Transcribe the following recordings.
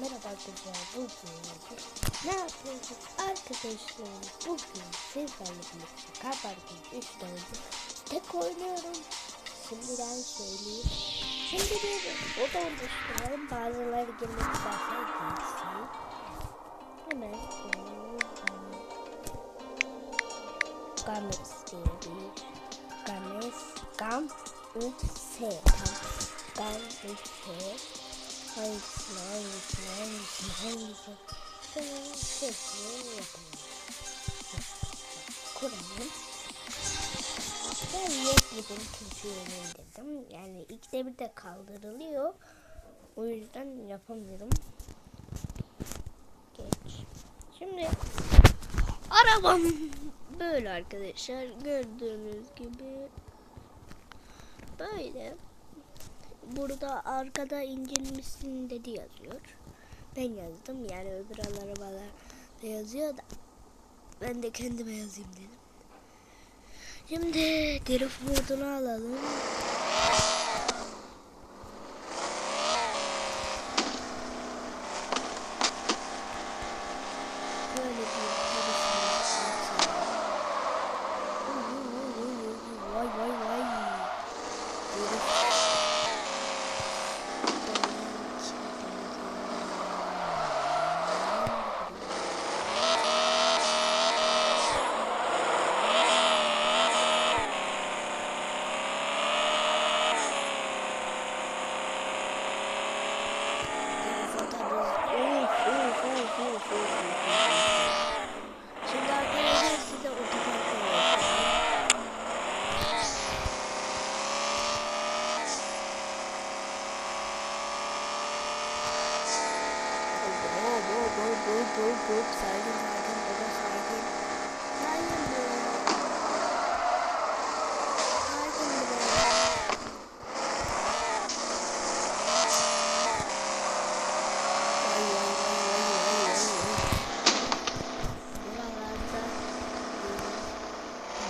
merhaba arkadaşlar bugün ne yapıyoruz? Arkadaşlar bugün sizlerle birlikte 3 dördü tek oynuyorum. Şimdiden söyleyeyim. Şimdi bir oda oluşturalım bazıları girmek isterse girsin hemen Games diye Games Gam 3S Gam 3S Hangisini. Ben yok gidin kötüyüm dedim. Yani ikide bir de kaldırılıyor. O yüzden yapamıyorum. Geç. Şimdi arabam böyle arkadaşlar gördüğünüz gibi böyle burada arkada incinmişsin dedi yazıyor. Ben yazdım yani öbür arabalar da yazıyor da ben de kendime yazayım dedim. Şimdi drift modunu alalım. Vay vay vay vay vay. Buralarda e,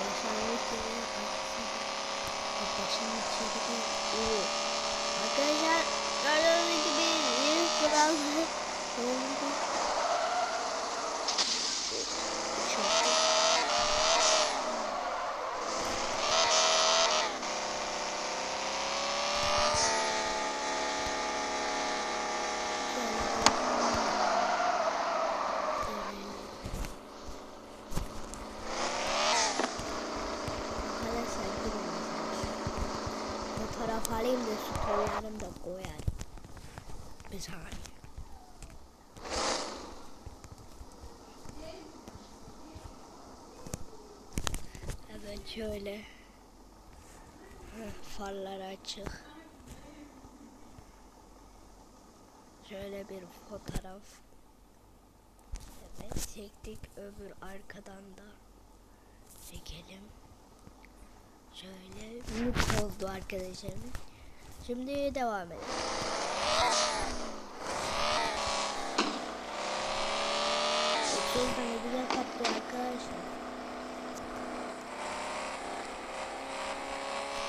başlangıç yeri başın içeri Oo. Arkadaşlar gördüğünüz gibi yeni kuralları oldu. Çok Arkadaşlar durun. Fotoğraf alayım da koyarım. Bir saniye. Evet şöyle. Farlar açık. Şöyle bir fotoğraf. Evet çektik öbür arkadan da çekelim. Şöyle mutlu oldu arkadaşlarım. Şimdi devam edelim. Çok tane güzel kaptı arkadaşlar.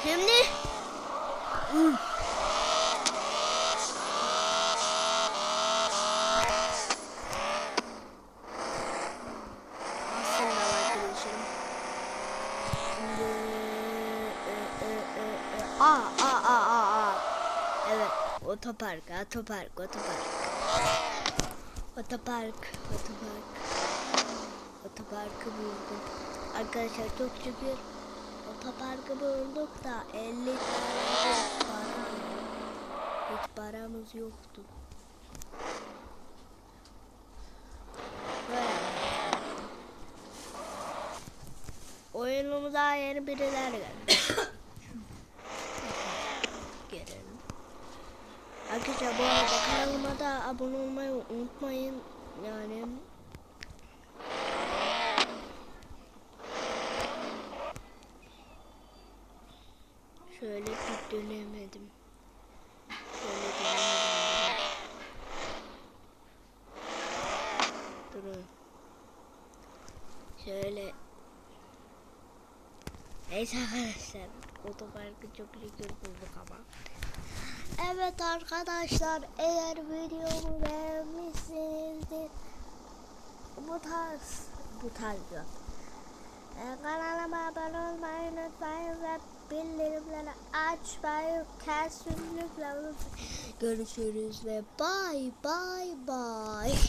Şimdi Hı. aslında arkadaşlarım otopark, otopark, otopark. Otopark, otopark. Otoparkı buldum. Arkadaşlar çok şükür otoparkı bulduk da 50 tane para. Hiç paramız yoktu. Böyle. Oyunumuza yeni biriler geldi. Arkadaşlar bu arada kanalıma da abone olmayı unutmayın. Yani şöyle bir dönemedim. Şöyle dönemedim. Durun. Şöyle Neyse arkadaşlar otoparkı çok şükür bulduk ama Evet arkadaşlar eğer videomu beğenmişsinizdir bu tarz bu tarz yok. Ee, kanalıma abone olmayı unutmayın ve bildirimleri açmayı kesinlikle unutmayın. Görüşürüz ve bye bye bye.